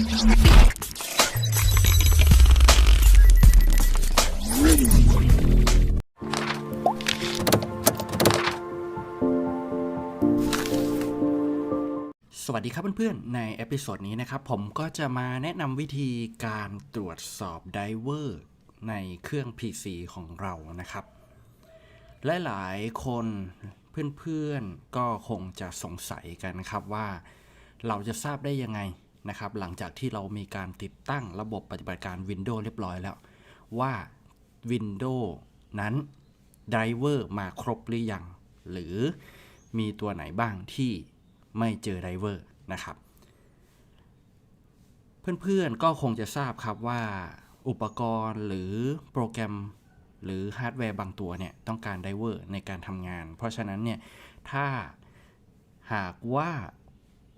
สวัสดีครับเพื่อนๆ ในเอพิโซดนี้นะครับ ผมก็จะมาแนะนำวิธีการตรวจสอบไดเวอร์ในเครื่อง PC ของเรานะครับ หลายๆ คนเพื่อนๆ ก็คงจะสงสัยกันนะครับว่าเราจะทราบได้ยังไง นะครับหลังจากที่เรามีการติดตั้งระบบปฏิบัติการ Windows เรียบร้อยแล้ว ว่า Windows นั้นไดเวอร์มาครบหรือยัง หรือมีตัวไหนบ้างที่ไม่เจอไดเวอร์นะครับ เพื่อนๆก็คงจะทราบครับว่าอุปกรณ์หรือโปรแกรมหรือฮาร์ดแวร์บางตัวเนี่ยต้องการไดเวอร์ในการทำงาน เพราะฉะนั้นเนี่ยถ้าหากว่า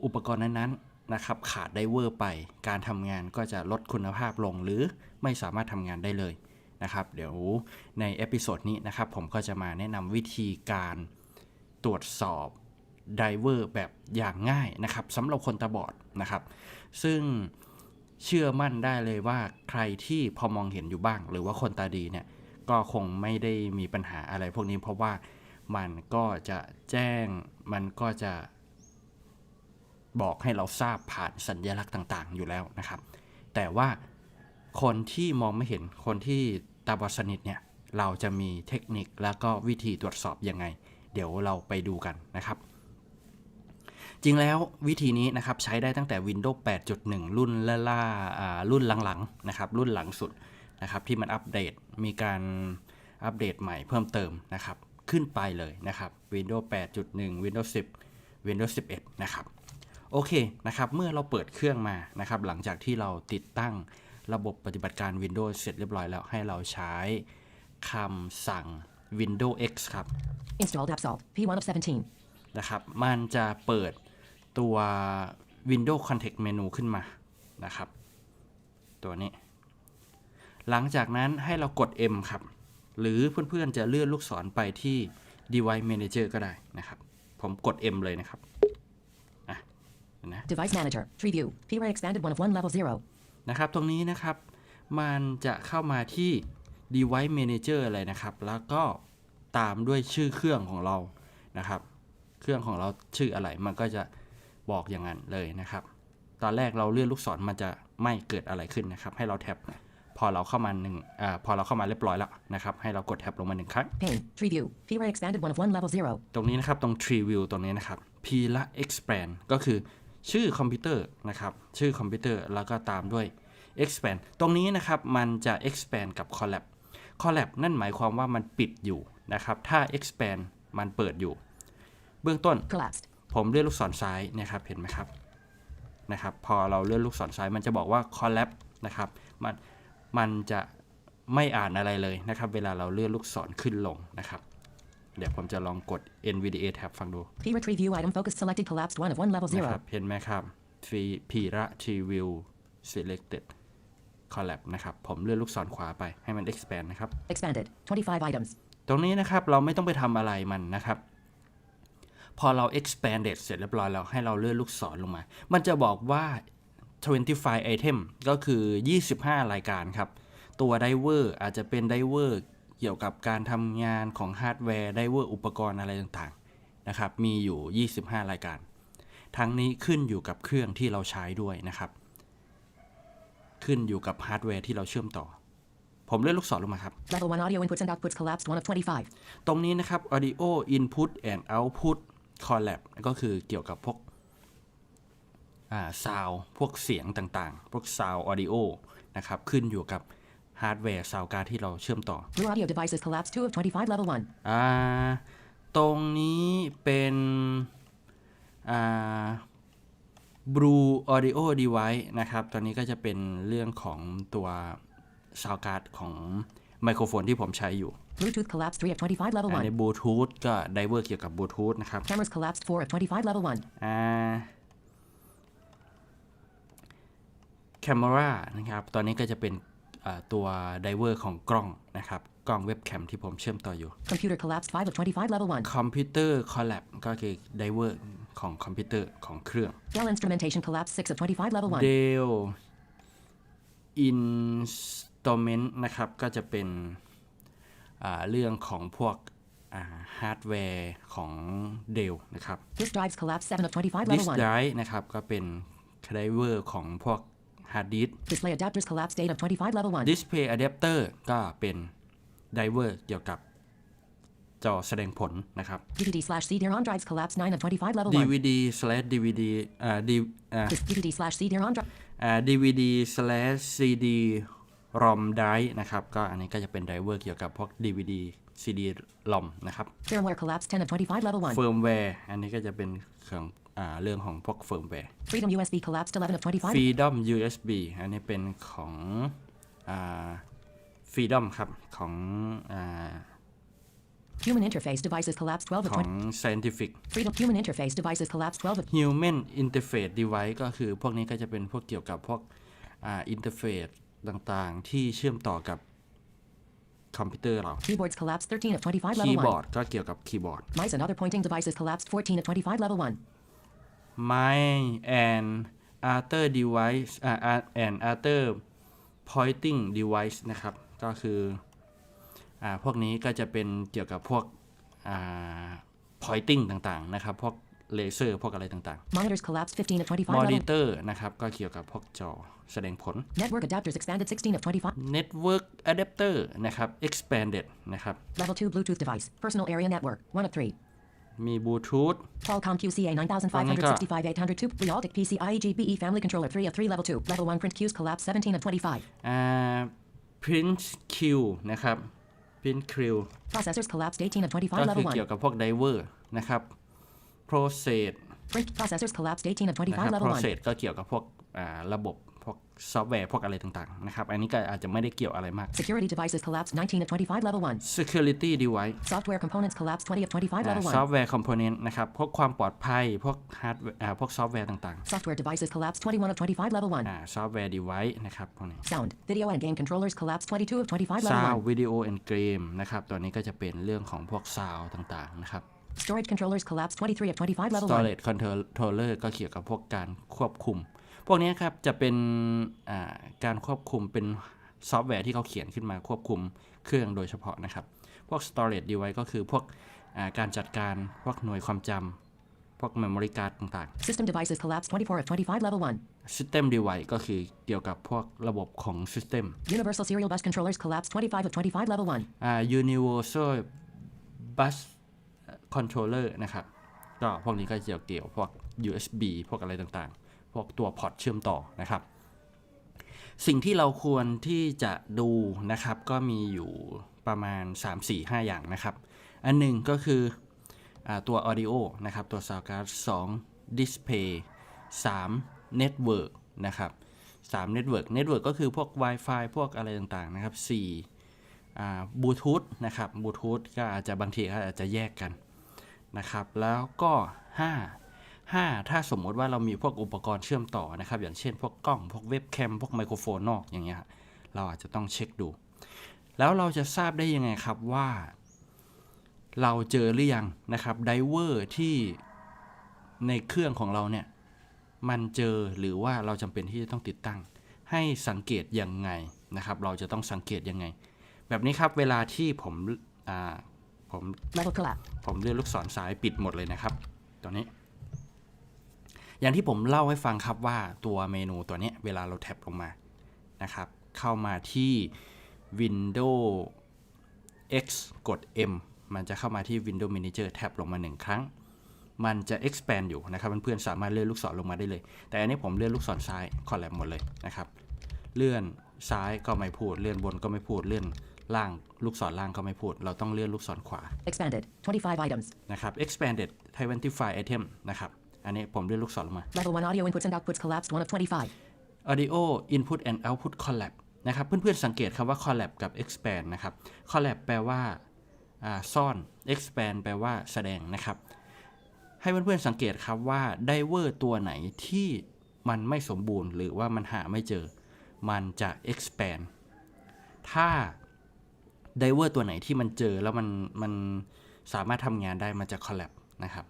อุปกรณ์นั้นๆ นะครับขาดไดเวอร์ไป การทำงานก็จะลดคุณภาพลงหรือไม่สามารถทำงานได้เลยนะครับ เดี๋ยวในเอพิโซดนี้นะครับผมก็จะมาแนะนำวิธีการตรวจสอบไดเวอร์แบบอย่างง่ายนะครับสำหรับคนตาบอดนะครับ ซึ่งเชื่อมั่นได้เลยว่าใครที่พอมองเห็นอยู่บ้าง หรือว่าคนตาดีเนี่ยก็คงไม่ได้มีปัญหาอะไรพวกนี้เพราะว่ามันก็จะแจ้งมันก็จะ บอกให้เราทราบผ่านสัญลักษณ์ต่างๆ อยู่แล้วนะครับ แต่ว่าคนที่มองไม่เห็นคนที่ตาบอดสนิทเนี่ยเราจะมีเทคนิคแล้วก็วิธีตรวจสอบยังไง เดี๋ยวเราไปดูกันนะครับ จริงแล้ววิธีนี้นะครับใช้ได้ตั้งแต่ Windows 8.1 รุ่นล่าล่าอ่ารุ่นหลังๆนะครับรุ่นหลังสุดนะครับที่มันอัปเดตมีการอัปเดตใหม่เพิ่มเติมนะครับ ขึ้นไปเลยนะครับ Windows 8.1 Windows 10 Windows 11 นะครับ โอเคนะครับ เมื่อเราเปิดเครื่องมานะครับ หลังจากที่เราติดตั้งระบบปฏิบัติการ Windows เสร็จเรียบร้อยแล้วให้เราใช้คำสั่ง Windows X ครับ Installed Absol P1 of 17. นะครับ มันจะเปิดตัว Windows Context Menu ขึ้นมานะครับ ตัวนี้ หลังจากนั้นให้เรากด M ครับ หรือเพื่อนๆจะเลื่อนลูกศรไปที่ Device Manager ก็ได้นะครับ ผมกด M เลยนะครับอะเห็ นนะ Device Manager. Tree View. PRA expanded 1 of 1 level 0. นะครับ ตรงนี้นะครับ มันจะเข้ามาที่ device manager อะไรนะครับ แล้วก็ตามด้วยชื่อเครื่องของเรานะครับ เครื่องของเราชื่ออะไร มันก็จะบอกอย่างนั้นเลยนะครับ ตอนแรกเราเลื่อนลูกศรมันจะไม่เกิดอะไรขึ้นนะครับ ให้เราแท็บพอเราเข้ามาหนึ่งอาพอเราเข้ามาเรียบร้อยแล้วนะครับ ให้เรากดแท็บลงมาหนึ่งครั้ง Pane. Tree View. PRA expanded 1 of 1 level 0. ตรงนี้นะครับ ตรง Tree View ตรงนี้นะครับ P ละ expand ก็คือ ชื่อคอมพิวเตอร์นะครับชื่อคอมพิวเตอร์แล้วก็ตามด้วย expand ตรงนี้นะครับมันจะ expand กับ collab collab นั่นหมายความว่ามันปิดอยู่นะครับถ้า expand มันเปิดอยู่ เบื้องต้น Collapsed. ผมเลื่อนลูกศรซ้ายเนะครับเห็นไหมครับนะครับพอเราเลื่อนลูกศรซ้ายมันจะบอกว่า collab นะครับมันมันจะไม่อ่านอะไรเลยนะครับ เวลาเราเลื่อนลูกศรขึ้นลงนะครับ เดี๋ยวผมจะลองกด NVDA tab ฟังดู PRA Tree View item focus selected collapsed 1 of 1 level นะครับ 0. เห็นไหมครับฟีพีระทีวิว selected collab นะครับ ผมเลื่อนลูกศรขวาไปให้มัน expand นะครับ Expanded. 25 items. ตรงนี้นะครับเราไม่ต้องไปทำอะไรมันนะครับ พอเรา expanded เสร็จเรียบร้อยแล้วให้เราเลื่อนลูกศรลงมา มันจะบอกว่า 25 item ก็คือ 25 รายการครับ ตัวไดเวอร์อาจจะเป็นได เวอร์เกี่ยวกับการทำงานของฮาร์ดแวร์ไดเวอร์อุปกรณ์อะไรต่างๆนะครับ มีอยู่ 25 รายการ ทั้งนี้ขึ้นอยู่กับเครื่องที่เราใช้ด้วยนะครับ ขึ้นอยู่กับฮาร์ดแวร์ที่เราเชื่อมต่อ ผมเลื่อนลูกศรลงมาครับ Level 1 audio inputs and outputs collapsed 1 of 25. ตรงนี้นะครับ audio input and output collab ก็คือเกี่ยวกับพวกอ่า sound พวกเสียงต่างๆ พวก sound audio นะครับ ขึ้นอยู่กับ ฮาร์ดแวร์ sound card ที่เราเชื่อมต่อ Blue audio devices collapsed 2 of 25 level 1. อ่าตรงนี้เป็นอ่า Blue Audio Device นะครับ ตอนนี้ก็จะเป็นเรื่องของตัว sound card ของไมโครโฟนที่ผมใช้อยู่ Bluetooth collapsed 3 of 25 level อันนี้ 1. บลูทูธก็ไดเวอร์เกี่ยวกับบลูทูธนะครับ Cameras collapsed 4 of 25 level 1. อ่า camera นะครับ ตอนนี้ก็จะเป็นอ่า ตัวไดเวอร์ของกล้องนะครับกล้องเว็บแคมที่ผมเชื่อมต่ออยู่ Computer collapsed 5 of 25 level 1. คอมพิวเตอร์คอลแลบก็คือไดเวอร์ของคอมพิวเตอร์ของเครื่อง Dell Instrumentation collapsed 6 of 25 level 1. Dell Instrument นะครับก็จะเป็นอ่าเรื่องของพวกฮาร์ดแวร์ของ Dell นะครับ Disk drives collapsed 7 of 25 Disk level 1. Drive นะครับก็เป็นไดเวอร์ของพวก ฮาร์ดดิส Display adapters collapsed 8 of 25 level 1. Display Adapter ก็เป็นไดเวอร์เกี่ยวกับจอแสดงผลนะครับ DVD slash CD-ROM drives collapsed 9 of 25 level 1. DVD slash DVD อ่า D อ่า Dis- DVD slash CD-ROM drive. อ่า DVD slash CD ROM drive นะครับ ก็อันนี้ก็จะเป็นไดเวอร์เกี่ยวกับพวก DVD CD ROM นะครับ Firmware collapsed 10 of 25 level 1. Firmware อันนี้ก็จะเป็นของอ่า เรื่องของพวก Firmware Freedom USB collapsed 11 of 25. Freedom USB อันนี้เป็นของอ่า Freedom ครับ ของอ่า Human interface devices collapsed 12 of ของ 20. Scientific Freedom human interface devices collapsed 12 of Human Interface Device ก็คือพวกนี้ก็จะเป็นพวกเกี่ยวกับพวกอ่าอินเทอร์เฟซต่างๆ ที่เชื่อมต่อกับคอมพิวเตอร์เรา keyboards collapsed 13 of 25คี level ย์บอ 1. ร์ดก็เกี่ยวกับคีย์บอร์ด Mice and other pointing devices collapsed 14 of 25 level 1. My and other device อ่า and other pointing device นะครับ ก็คืออ่าพวกนี้ก็จะเป็นเกี่ยวกับพวกอ่า pointing ต่างๆ นะครับ พวกเลเซอร์ พวกอะไรต่าง Monitors collapsed 15 of 25ๆ level. monitor นะครับ ก็เกี่ยวกับพวกจอแสดงผล Network adapters expanded 16 of 25. Network Adapter นะครับ expanded นะครับ Level 2 Bluetooth device. Personal area network. 1 of 3. มี Bluetooth Qualcomm QCA 9565 802. Realtek PCIe GBE family controller 3 of 3 level 2. Level 1 print queues collapsed 17 of 25. อ่า Print Q นะครับ Print Q Processors collapsed 18 of ก็25คือ level เกี่ยว 1. กับพวก Driver นะครับ Process Print processors collapsed 18 of นะครับ25 level 1. Process ก็เกี่ยวกับพวกอ่าระบบ พวกซอฟต์แวร์พวกอะไรต่างๆนะครับ อันนี้ก็อาจจะไม่ได้เกี่ยวอะไรมาก Security devices collapsed 19 of 25 level 1. Security Device Software components collapsed 20 of 25 level 1. ซอฟต์แวร์คอมโพเนนต์นะครับ พวกความปลอดภัย พวกฮาร์ดอ่าพวกซอฟต์แวร์ต่าง Software devices collapsed 21 of 25 level 1. ๆอ่าซอฟต์แวร์ device นะครับพวกนี้ Sound, video and game controllers collapsed 22 of 25 level ซาว 1. วิดีโอแอนเกมนะครับตัวนี้ก็จะเป็นเรื่องของพวกซาวต่างๆนะครับ Storage controllers collapsed 23 of 25 level 1. storage controller ก็เกี่ยวกับพวกการควบคุม พวกนี้ครับจะเป็นอ่าการควบคุมเป็นซอฟต์แวร์ที่เขาเขียนขึ้นมาควบคุมเครื่องโดยเฉพาะนะครับ พวก storage device ก็คือพวกอ่าการจัดการพวกหน่วยความจำพวก memory card ต่าง System devices collapsed 24 of 25 level 1. ๆ system device ก็คือเกี่ยวกับพวกระบบของ system Universal serial bus controllers collapsed 25 of 25 level 1. อ่า universal bus controller นะครับ ก็พวกนี้ก็เกี่ยวเกี่ยวพวก USB พวกอะไรต่างๆ พวกตัวพอร์ตเชื่อมต่อนะครับ สิ่งที่เราควรที่จะดูนะครับ ก็มีอยู่ประมาณ 3 4 5 อย่างนะครับ อันหนึ่งก็คืออตัว audio นะครับ ตัว sound card 2 display 3 network นะครับ3 network network ก็คือพวก Wi-Fi พวกอะไรต่างๆนะครับ4อ่บลูทูธนะครับบลูทูธก็อาจจะบางทีก็อาจจะแยกกันนะครับ แล้วก็ 5 5 ถ้าสมมติว่าเรามีพวกอุปกรณ์เชื่อมต่อนะครับ อย่างเช่นพวกกล้อง พวกเว็บแคม พวกไมโครโฟนนอกอย่างเงี้ยฮะเราอาจจะต้องเช็คดู แล้วเราจะทราบได้ยังไงครับว่า เราเจอหรือยังนะครับไดเวอร์ที่ในเครื่องของเราเนี่ย มันเจอหรือว่าเราจำเป็นที่จะต้องติดตั้ง ให้สังเกตยังไงนะครับ เราจะต้องสังเกตยังไง แบบนี้ครับเวลาที่ผมอ่าผม Level collapse. ผมเลื่อนลูกศรซ้ายปิดหมดเลยนะครับตัวนี้ อย่างที่ผมเล่าให้ฟังครับว่าตัวเมนูตัวเนี้ยเวลาเราแท็บลงมานะครับ เข้ามาที่ Windows X กด M มันจะเข้ามาที่ Windows Manager แท็บลงมาหนึ่งครั้ง มันจะ expand อยู่นะครับเพื่อนๆสามารถเลื่อนลูกศรลงมาได้เลย แต่อันนี้ผมเลื่อนลูกศรซ้ายคอลแลบหมดเลยนะครับ เลื่อนซ้ายก็ไม่พูด เลื่อนบนก็ไม่พูด เลื่อนล่างลูกศรล่างก็ไม่พูด เราต้องเลื่อนลูกศรขวา Expanded. 25 items. นะครับ expanded 25 item นะครับ อันนี้ผมเลื่อนลูกศรลงมา Level 1 audio inputs and outputs collapsed 1 of 25. audio input and output collab นะครับ เพื่อนๆสังเกตคำว่า collab กับ expand นะครับ collab แปลว่าอ่าซ่อน expand แปลว่าแสดงนะครับ ให้เพื่อนๆสังเกตครับว่าไดเวอร์ตัวไหนที่มันไม่สมบูรณ์ หรือว่ามันหาไม่เจอ มันจะ expand ถ้าไดเวอร์ตัวไหนที่มันเจอแล้วมันมันสามารถทำงานได้มันจะ collab นะครับ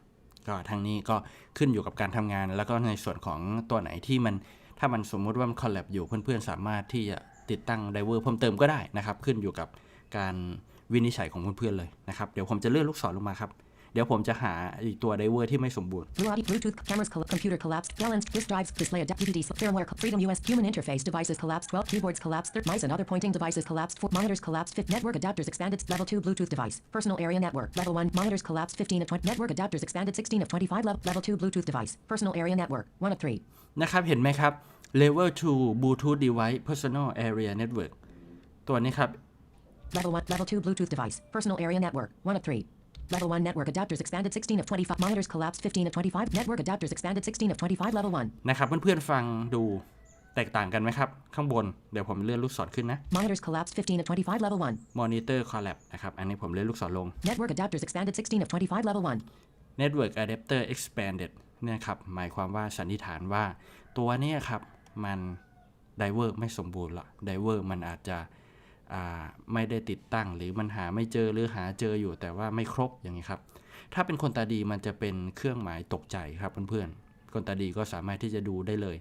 ก็ทางนี้ก็ขึ้นอยู่กับการทำงาน แล้วก็ในส่วนของตัวไหนที่มันถ้ามันสมมุติว่ามันคอลแลบอยู่เพื่อนๆ สามารถที่จะติดตั้งไดเวอร์เพิ่มเติมก็ได้นะครับ ขึ้นอยู่กับการวินิจฉัยของเพื่อนๆเลยนะครับ เดี๋ยวผมจะเลื่อนลูกศรลงมาครับ เดี๋ยวผมจะหาอีกตัวไดเวอร์ที่ไม่สมบูรณ์ Blue Audio, Bluetooth, cameras, coll- computer collapsed, Dell and disk drives, display, adapt, DVD, firmware, co- Freedom US, human interface devices collapsed, 12 keyboards collapsed, 3 mice and other pointing devices collapsed, 4 monitors collapsed, 5 network adapters expanded, level 2 Bluetooth device, personal area network, level 1 monitors collapsed, 15 of 20, network adapters expanded, 16 of 25, level, level 2 Bluetooth device, personal area network, 1 of 3. นะครับเห็นไหมครับ level 2 Bluetooth device personal area network ตัวนี้ครับ Level 1, level 2 Bluetooth device, personal area network, 1 of 3. Level 1 network adapters expanded 16 of 25, monitors collapsed 15 of 25, network adapters expanded 16 of 25, level 1. นะครับเพื่อนๆฟังดูแตกต่างกันไหมครับ ข้างบนเดี๋ยวผมเลื่อนลูกศรขึ้นนะ Monitors collapsed 15 of 25, level 1. monitor collapse นะครับอันนี้ผมเลื่อนลูกศรลง Network adapters expanded 16 of 25, level 1. network adapter expanded เนี่ยครับหมายความว่าสันนิษฐานว่าตัวเนี้ครับมันไดเวอร์ไม่สมบูรณ์ละไดเวอร์มันอาจจะอ่า ไม่ได้ติดตั้ง หรือมันหาไม่เจอหรือหาเจออยู่แต่ว่าไม่ครบอย่างนี้ครับ ถ้าเป็นคนตาดีมันจะเป็นเครื่องหมายตกใจครับเพื่อนๆ คนตาดีก็สามารถที่จะดูได้เลย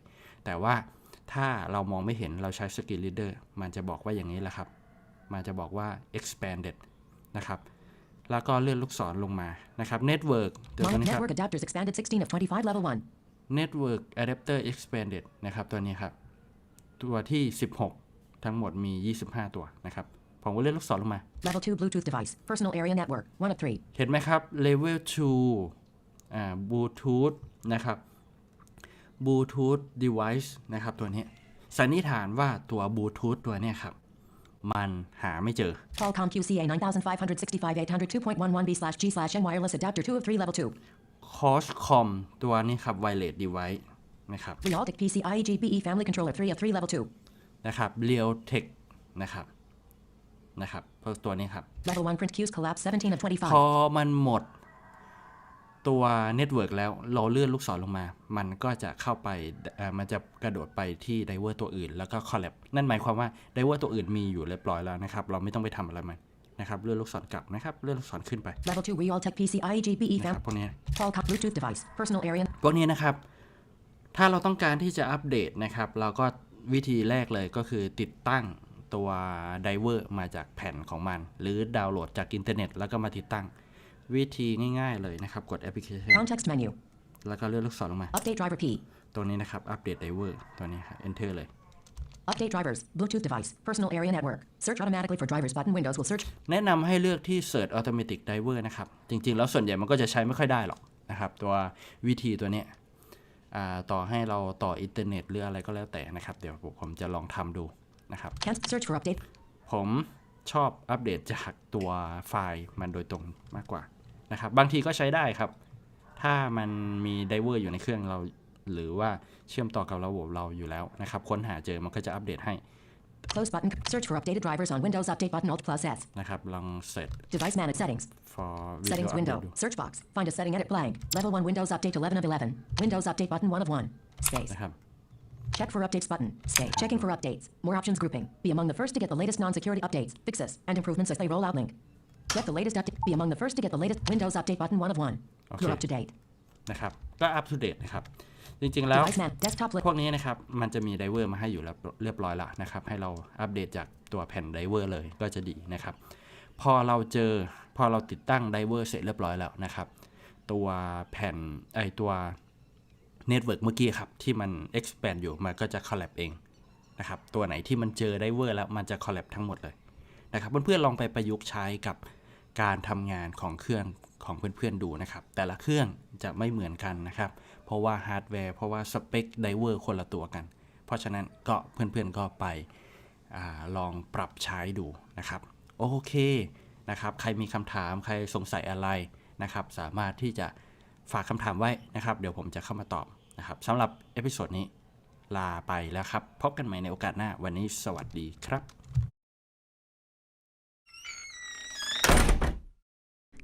แต่ว่าถ้าเรามองไม่เห็นเราใช้ screen reader มันจะบอกว่าอย่างนี้แหละครับ มันจะบอกว่า expanded นะครับแล้วก็เลื่อนลูกศรลงมานะครับ network ตัว Mon- นี้ครับ network adapters expanded 16 of 25, level 1. network adapter expanded นะครับ ตัวนี้ครับ ตัวที่ 16 ทั้งหมดมี 25 ตัวนะครับ ผมก็เลื่อนลูกศรลงมา Level 2 Bluetooth device, personal area network, 1 of 3. เห็นไหมครับ level 2อ่า bluetooth นะครับ bluetooth device นะครับตัวนี้ สันนิษฐานว่าตัว bluetooth ตัวเนี้ยครับ มันหาไม่เจอ Qualcomm QCA 9565 802.11b slash G slash N wireless adapter 2 of 3, level 2. Coscom ตัวนี้ครับ wireless device นะครับ Realtek PCIe GBE family controller 3 of 3, level 2. นะครับ Realtek นะครับนะครับเพราะตัวนี้ครับ Level 1 print queues collapse 17 of พอ 25. มันหมดตัวเน็ตเวิร์กแล้วเราเลื่อนลูกศรลงมา มันก็จะเข้าไปเอ่อมันจะกระโดดไปที่ไดเวอร์ตัวอื่น แล้วก็คอลแลบนั่นหมายความว่าไดเวอร์ตัวอื่นมีอยู่เรียบร้อยแล้วนะครับ เราไม่ต้องไปทำอะไรมันนะครับ เลื่อนลูกศรกลับนะครับ เลื่อนลูกศรขึ้นไป Level 2 Realtek PCIe GBE นะครั fam บพวกนี้ Qualcomm Bluetooth device, personal area พวกนี้นะครับ ถ้าเราต้องการที่จะอัปเดตนะครับ เราก็ วิธีแรกเลยก็คือติดตั้งตัวไดเวอร์มาจากแผ่นของมัน หรือดาวน์โหลดจากอินเทอร์เน็ต แล้วก็มาติดตั้งวิธีง่ายๆเลยนะครับ กดแอปพลิเคชัน context menu. แล้วก็เลื่อนลูกศรลงมา Update driver P. ตัวนี้นะครับ อัปเดตไดเวอร์ตัวนี้ครับ enter เลย Update drivers, Bluetooth device, personal area network. Search automatically for drivers button windows will search. แนะนำให้เลือกที่ Search Automatic Driver นะครับ จริงๆ แล้วส่วนใหญ่มันก็จะใช้ไม่ค่อยได้หรอกนะครับ ตัววิธีตัวเนี้ยอ่า ต่อให้เราต่ออินเทอร์เน็ตหรืออะไรก็แล้วแต่นะครับ เดี๋ยวผมจะลองทำดูนะครับ Can't search for update. ผมชอบอัปเดตจากตัวไฟล์มันโดยตรงมากกว่านะครับ บางทีก็ใช้ได้ครับ ถ้ามันมีไดเวอร์อยู่ในเครื่องเรา หรือว่าเชื่อมต่อกับระบบเราอยู่แล้วนะครับ ค้นหาเจอมันก็จะอัปเดตให้ Close button. Search for updated drivers on Windows Update button Alt plus S. นะครับ ลอง set Device manage settings. for Settings video window. update ดู Search box. Find a setting edit blank. Level 1 Windows Update 11 of 11. Windows Update button 1 of 1. Space. นะครับ Check for updates button. Stay. Checking for updates. More options grouping. Be among the first to get the latest non-security updates, fixes, and improvements as they roll out link. Get the latest update. Be among the first to get the latest Windows Update button 1 of 1. You're Okay. up to date. นะครับก็อัป to date นะครับจริงๆแล้ว Device man. Desktop list. พวกนี้นะครับมันจะมีไดเวอร์มาให้อยู่แล้วเรียบร้อยแล้วนะครับให้เราอัปเดตจากตัวแผ่นไดเวอร์เลยก็จะดีนะครับพอเราเจอพอเราติดตั้งไดเวอร์เสร็จเรียบร้อยแล้วนะครับตัวแผ่นไอตัวเน็ตเวิร์กเมื่อกี้ครับที่มัน expand อยู่มันก็จะ collapse เองนะครับตัวไหนที่มันเจอไดเวอร์แล้วมันจะ collapse ทั้งหมดเลยนะครับเพื่อนๆลองไปประยุกต์ใช้กับการทำงานของเครื่อง ของเพื่อนๆดูนะครับ แต่ละเครื่องจะไม่เหมือนกันนะครับ เพราะว่าฮาร์ดแวร์เพราะว่าสเปคไดเวอร์คนละตัวกัน เพราะฉะนั้นก็เพื่อนๆก็ไปอลองปรับใช้ดูนะครับ โอเคนะครับ ใครมีคำถามใครสงสัยอะไรนะครับ สามารถที่จะฝากคำถามไว้นะครับ เดี๋ยวผมจะเข้ามาตอบนะครับสำหรับเอพิโซดนี้ลาไปแล้วครับ พบกันใหม่ในโอกาสหน้าวันนี้สวัสดีครับ